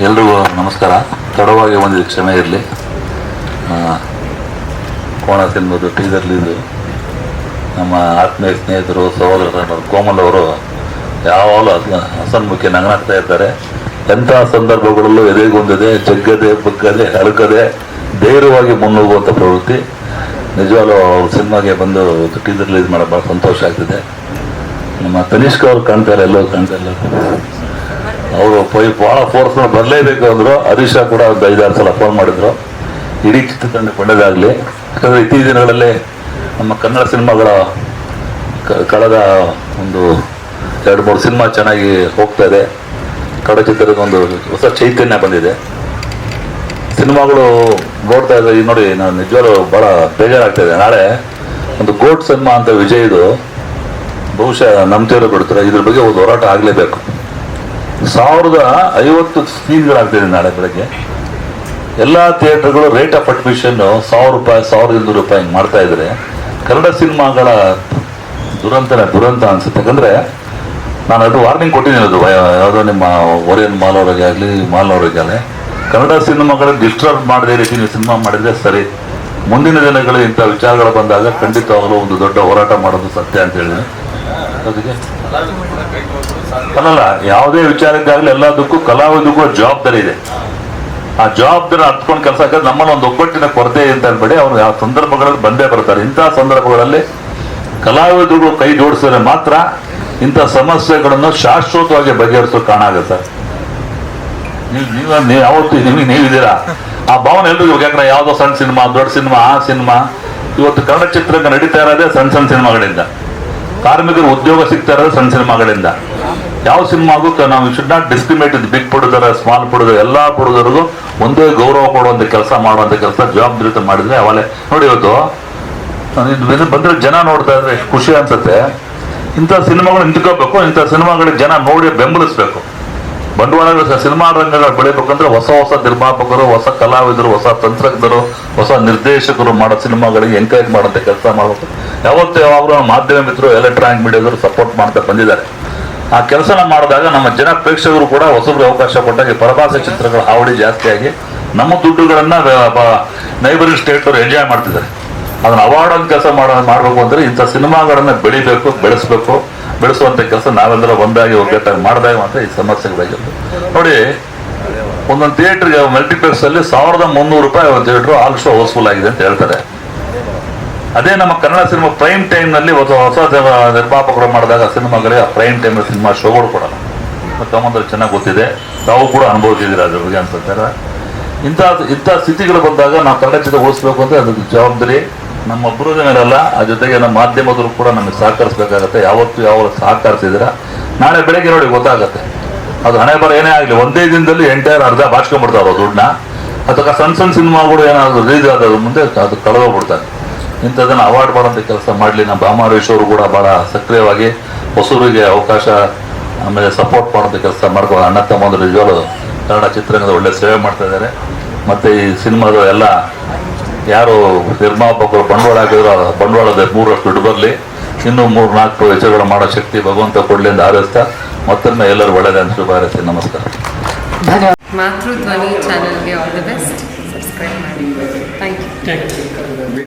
ಎಲ್ರಿಗೂ ನಮಸ್ಕಾರ. ತಡವಾಗಿ ಬಂದಿದ್ದು ಕ್ಷಮೆ ಇರಲಿ. ಕೋಣ ತಿನ್ಬೋದು ಟೀಸರ್ಲಿದ್ದು ನಮ್ಮ ಆತ್ಮೀಯ ಸ್ನೇಹಿತರು ಸಹೋದರ ಕೋಮಲ್ ಅವರು ಯಾವಾಗಲೂ ಹಸ- ಹಸನ್ಮುಖಿ ನಗನಾಗ್ತಾ ಇರ್ತಾರೆ. ಎಂಥ ಸಂದರ್ಭಗಳಲ್ಲೂ ಎದೆಗೊಂದಿದೆ, ಜಗ್ಗದೆ ಬುಕ್ಕದೆ ಹರಕದೆ ಧೈರ್ಯವಾಗಿ ಮುನ್ನುಗ್ಗುವಂಥ ಪ್ರವೃತ್ತಿ. ನಿಜವಾಗ್ಲೂ ಅವ್ರ ಸಿನಿಮಾಗೆ ಬಂದು ಟೀಸರ್ ರಿಲೀಸ್ ಮಾಡೋ ಭಾಳ ಸಂತೋಷ ಆಗ್ತಿದೆ. ನಮ್ಮ ತನಿಷ್ಕ ಅವ್ರು ಕಾಣ್ತಾರೆ ಎಲ್ಲರೂ ಕಾಣ್ತಾ ಇಲ್ಲ ಅವರು ಪೈ ಭಾಳ ಫೋರ್ಸ್ ಬರಲೇಬೇಕು ಅಂದರು ಹರೀಶ ಕೂಡ ಒಂದು ಐದಾರು ಸಲ ಫೋನ್ ಮಾಡಿದ್ರು. ಇಡೀ ಚಿತ್ರತಂಡ ಒಳ್ಳೆಯದಾಗಲಿ ಯಾಕಂದರೆ ಇತ್ತೀಚಿನ ದಿನಗಳಲ್ಲಿ ನಮ್ಮ ಕನ್ನಡ ಸಿನಿಮಾಗಳ ಕಳೆದ ಒಂದು ಎರಡು, ಮೂರು ಸಿನಿಮಾ ಚೆನ್ನಾಗಿ ಹೋಗ್ತಾ ಇದೆ. ಕನ್ನಡ ಚಿತ್ರದ ಒಂದು ಹೊಸ ಚೈತನ್ಯ ಬಂದಿದೆ. ಸಿನಿಮಾಗಳು ನೋಡ್ತಾ ಇದ್ದಾರೆ ಈಗ ನೋಡಿ ನಾನು ನಿಜವಾಗ್ಲೂ ಭಾಳ ಬೇಜಾರಾಗ್ತಾಯಿದೆ ನಾಳೆ ಒಂದು ಗೋಟ್ ಸಿನಿಮಾ ಅಂತ ವಿಜಯ್ದು ಬಹುಶಃ ನಂಬ್ತಿರೋ ಬಿಡ್ತಾರೆ. ಇದ್ರ ಬಗ್ಗೆ ಒಂದು ಹೋರಾಟ ಆಗಲೇಬೇಕು. ಸಾವಿರದ ಐವತ್ತು ಸ್ಕ್ರೀನ್ಗಳಾಗ್ತಿದೆ ನಾಳೆ ಬೆಳಗ್ಗೆ. ಎಲ್ಲ ಥಿಯೇಟರ್ಗಳು ರೇಟ್ ಆಫ್ ಅಡ್ಮಿಷನ್ನು ಸಾವಿರ ರೂಪಾಯಿ, ಸಾವಿರದ ಇನ್ನೂರು ರೂಪಾಯಿ ಹಿಂಗೆ ಮಾಡ್ತಾ ಇದ್ರೆ ಕನ್ನಡ ಸಿನಿಮಾಗಳ ದುರಂತನೇ ದುರಂತ ಅನಿಸುತ್ತೆ. ಯಾಕಂದರೆ ನಾನು ಅದು ವಾರ್ನಿಂಗ್ ಕೊಟ್ಟಿದ್ದೀನಿ ಅದು ಯಾವುದೋ ನಿಮ್ಮ ಓರಿಯನ್ ಮಾಲ್ ಅವರಿಗೆ ಆಗಲಿ ಮಾಲ್ ಅವರಿಗಾಗಲಿ ಕನ್ನಡ ಸಿನಿಮಾಗಳ ಡಿಸ್ಟರ್ಬ್ ಮಾಡದೇ ರೀತಿ ನೀವು ಸಿನಿಮಾ ಮಾಡಿದರೆ ಸರಿ. ಮುಂದಿನ ದಿನಗಳು ಇಂಥ ವಿಚಾರಗಳು ಬಂದಾಗ ಖಂಡಿತವಾಗಲೂ ಒಂದು ದೊಡ್ಡ ಹೋರಾಟ ಮಾಡೋದು ಸತ್ಯ ಅಂತ ಹೇಳಿ ಅಲ್ಲಲ್ಲ, ಯಾವುದೇ ವಿಚಾರಕ್ಕಾಗಲಿ ಎಲ್ಲದಕ್ಕೂ ಕಲಾವಿದಕ್ಕೂ ಜವಾಬ್ದಾರಿ ಇದೆ. ಆ ಜವಾಬ್ದಾರಿ ಹತ್ಕೊಂಡು ಕೆಲಸ ಹಾಕಿದ್ರೆ ನಮ್ಮಲ್ಲಿ ಒಂದು ಒಗ್ಗಟ್ಟಿನ ಕೊರತೆ ಅಂತ ಹೇಳ್ಬೇಡಿ. ಅವ್ರು ಯಾವ ಸಂದರ್ಭಗಳಲ್ಲಿ ಬಂದೇ ಬರ್ತಾರೆ. ಇಂಥ ಸಂದರ್ಭಗಳಲ್ಲಿ ಕಲಾವಿದರುಗಳು ಕೈ ಜೋಡಿಸಿದ್ರೆ ಮಾತ್ರ ಇಂಥ ಸಮಸ್ಯೆಗಳನ್ನು ಶಾಶ್ವತವಾಗಿ ಬಗೆಹರಿಸೋ ನೀವು ನೀವು ನೀವು ಯಾವತ್ತು ನಿಮಗೆ ನೀವಿದ್ದೀರಾ? ಆ ಭಾವನೆ ಎಲ್ರಿಗೂ ಯಾಕಂದ್ರೆ ಯಾವುದೋ ಸಣ್ಣ ಸಿನಿಮಾ, ದೊಡ್ಡ ಸಿನಿಮಾ, ಆ ಸಿನಿಮಾ. ಇವತ್ತು ಕನ್ನಡ ಚಿತ್ರರಂಗ ನಡೀತಾ ಇರೋದೇ ಸಣ್ಣ ಸಣ್ಣ ಸಿನಿಮಾಗಳಿಂದ. ಕಾರ್ಮಿಕರು ಉದ್ಯೋಗ ಸಿಗ್ತಾ ಇರೋದು ಸಣ್ಣ ಸಿನಿಮಾಗಳಿಂದ ಯಾವ ಸಿನಿಮಾಗೂ ನಾವು ಶುಡ್ ನಾಟ್ ಡಿಸ್ಕ್ರಿಮೇಟ್ ಬಿಗ್ ಪುಡುದರ ಸ್ಮಾಲ್ ಪುಡುದರ ಎಲ್ಲಾ ಪುಡುದರಿಗೂ ಒಂದೇ ಗೌರವ ಕೊಡುವಂತ ಕೆಲಸ ಮಾಡುವಂತ ಕೆಲಸ ಜವಾಬ್ದಾರಿತ ಮಾಡಿದ್ರೆ ಅವಲೇ. ನೋಡಿ ಇವತ್ತು ಇದು ಇದು ಬಂದ್ರೆ ಜನ ನೋಡ್ತಾ ಇದ್ರೆ ಎಷ್ಟು ಖುಷಿ ಅನ್ಸುತ್ತೆ. ಇಂಥ ಸಿನಿಮಾಗಳು ನಿಂತ್ಕೋಬೇಕು, ಇಂಥ ಸಿನಿಮಾಗಳಿಗೆ ಜನ ನೋಡಿ ಬೆಂಬಲಿಸ್ಬೇಕು. ಬಂಡವಾಳ ಸಿನಿಮಾ ರಂಗಗಳು ಬೆಳಿಬೇಕಂದ್ರೆ ಹೊಸ ಹೊಸ ನಿರ್ಮಾಪಕರು, ಹೊಸ ಕಲಾವಿದರು, ಹೊಸ ತಂತ್ರಜ್ಞರು, ಹೊಸ ನಿರ್ದೇಶಕರು ಮಾಡೋ ಸಿನಿಮಾಗಳಿಗೆ ಎಂಕರೇಜ್ ಮಾಡೋಂಥ ಕೆಲಸ ಮಾಡಬೇಕು. ಯಾವತ್ತೂ ಯಾವಾಗಲೂ ಮಾಧ್ಯಮ ಮಿತ್ರರು, ಎಲೆಕ್ಟ್ರಾನಿಕ್ ಮೀಡಿಯಾದವರು ಸಪೋರ್ಟ್ ಮಾಡ್ತಾ ಬಂದಿದ್ದಾರೆ. ಆ ಕೆಲಸನ ಮಾಡಿದಾಗ ನಮ್ಮ ಜನ ಪ್ರೇಕ್ಷಕರು ಕೂಡ ಹೊಸಬ್ರಿಗೆ ಅವಕಾಶ ಕೊಟ್ಟಾಗ ಪರಭಾಷೆ ಚಿತ್ರಗಳ ಹಾವಳಿ ಜಾಸ್ತಿಯಾಗಿ ನಮ್ಮ ದುಡ್ಡುಗಳನ್ನು ನೈಬರಿಂಗ್ ಸ್ಟೇಟ್ ಅವರು ಎಂಜಾಯ್ ಮಾಡ್ತಿದ್ದಾರೆ. ಅದನ್ನ ಅವಾರ್ಡ್ ಅಂತ ಕೆಲಸ ಮಾಡೋ, ಮಾಡಬೇಕು ಅಂದ್ರೆ ಇಂಥ ಸಿನಿಮಾಗಳನ್ನ ಬೆಳಿಬೇಕು, ಬೆಳೆಸ್ಬೇಕು. ಬೆಳೆಸುವಂತ ಕೆಲಸ ನಾವೆಲ್ಲರೂ ಒಂದಾಗಿ ಒಗ್ಗಟ್ಟಾಗಿ ಮಾಡಿದಾಗ ಮಾತ್ರ ಈ ಸಮಸ್ಯೆಗಳಾಗಿರುತ್ತೆ ನೋಡಿ, ಒಂದೊಂದು ಥಿಯೇಟರ್ಗೆ ಮಲ್ಟಿಪ್ಲೆಕ್ಸ್ ಅಲ್ಲಿ ಸಾವಿರದ ಮುನ್ನೂರು ರೂಪಾಯಿ ಒಂದು ಥಿಯೇಟರ್ ಆಲ್ ಶೋ ಹೌಸ್ಫುಲ್ ಆಗಿದೆ ಅಂತ ಹೇಳ್ತಾರೆ. ಅದೇ ನಮ್ಮ ಕನ್ನಡ ಸಿನಿಮಾ ಪ್ರೈಮ್ ಟೈಮ್ನಲ್ಲಿ ಹೊಸ ಹೊಸ ನಿರ್ಮಾಪಕರು ಮಾಡಿದಾಗ ಸಿನಿಮಾಗಳಿಗೆ ಪ್ರೈಮ್ ಟೈಮ್ ಸಿನಿಮಾ ಶೋಗಳು ಕೊಡಲ್ಲ ತಮ್ಮಂದ್ರೆ ಚೆನ್ನಾಗಿ ಗೊತ್ತಿದೆ. ತಾವು ಕೂಡ ಅನುಭವಿಸಿದ್ದೀರಾ ಅದ್ರ ಬಗ್ಗೆ ಅನ್ಸುತ್ತಾರೆ ಇಂಥ ಇಂಥ ಸ್ಥಿತಿಗಳು ಬಂದಾಗ ನಾವು ಕನ್ನಡ ಚಿತ್ರ ಉಳಿಸ್ಬೇಕು ಅಂದ್ರೆ ಅದಕ್ಕೆ ಜವಾಬ್ದಾರಿ. ನಮ್ಮೊಬ್ಬರ ಜನರಲ್ಲ, ಆ ಜೊತೆಗೆ ನಮ್ಮ ಮಾಧ್ಯಮದವರು ಕೂಡ ನಮಗೆ ಸಹಕರಿಸಬೇಕಾಗತ್ತೆ. ಯಾವತ್ತು ಯಾವ ಸಹಕರಿಸಿದ್ರೆ ನಾಳೆ ಬೆಳಗ್ಗೆ ನೋಡಿ ಗೊತ್ತಾಗುತ್ತೆ. ಅದು ಹಣೆ ಬರ ಏನೇ ಆಗಲಿ, ಒಂದೇ ದಿನದಲ್ಲಿ ಎಂಟೈರ್ ಅರ್ಧ ಬಾಚ್ಕೊಂಡ್ಬಿಡ್ತಾರೋ ದುಡ್ಡನ್ನ. ಅಥವಾ ಸಣ್ಣ ಸಣ್ಣ ಸಿನಿಮಾಗಳು ಏನಾದರೂ ರಿಲೀಸ್ ಆದ ಮುಂದೆ ಅದು ಕಳೆದೋಗ್ಬಿಡ್ತಾರೆ ಇಂಥದನ್ನು ಅವಾರ್ಡ್ ಮಾಡೋಂಥ ಕೆಲಸ ಮಾಡಲಿ. ನಮ್ಮ ಭಾಮಾರೇಶ್ ಅವರು ಕೂಡ ಭಾಳ ಸಕ್ರಿಯವಾಗಿ ಹೊಸೂರಿಗೆ ಅವಕಾಶ, ಆಮೇಲೆ ಸಪೋರ್ಟ್ ಮಾಡೋಂಥ ಕೆಲಸ ಮಾಡ್ಕೊಂಡು ಅಣ್ಣ ತಮ್ಮಂದ್ರೆ ಕನ್ನಡ ಚಿತ್ರರಂಗದ ಒಳ್ಳೆ ಸೇವೆ ಮಾಡ್ತಾ ಇದ್ದಾರೆ. ಮತ್ತು ಈ ಸಿನಿಮಾದ ಎಲ್ಲ ಯಾರು ನಿರ್ಮಾಪಕರು ಬಂಡವಾಳ ಹಾಕಿದ್ರು ಆ ಬಂಡವಾಳದ ಮೂರಷ್ಟು ದುಡ್ಡು ಬರಲಿ. ಇನ್ನೂ ಮೂರು ನಾಲ್ಕು ವೆಚ್ಚಗಳು ಮಾಡೋ ಶಕ್ತಿ ಭಗವಂತ ಕೊಡಲಿ ಎಂದು ಆರಿಸ್ತಾ ಮತ್ತೊಮ್ಮೆ ಎಲ್ಲರೂ ಒಳ್ಳೆಯದೇ ಅಂತ ಶುಭ ಹಾರೈಸ್ತೀನಿ ನಮಸ್ಕಾರ ಮಾತೃಧ್ವನಿ ಚಾನಲ್ಗೆ ಆಲ್ ದಿ ಬೆಸ್ಟ್ ಸಬ್ಸ್ಕ್ರೈಬ್ ಮಾಡಿ. Thank you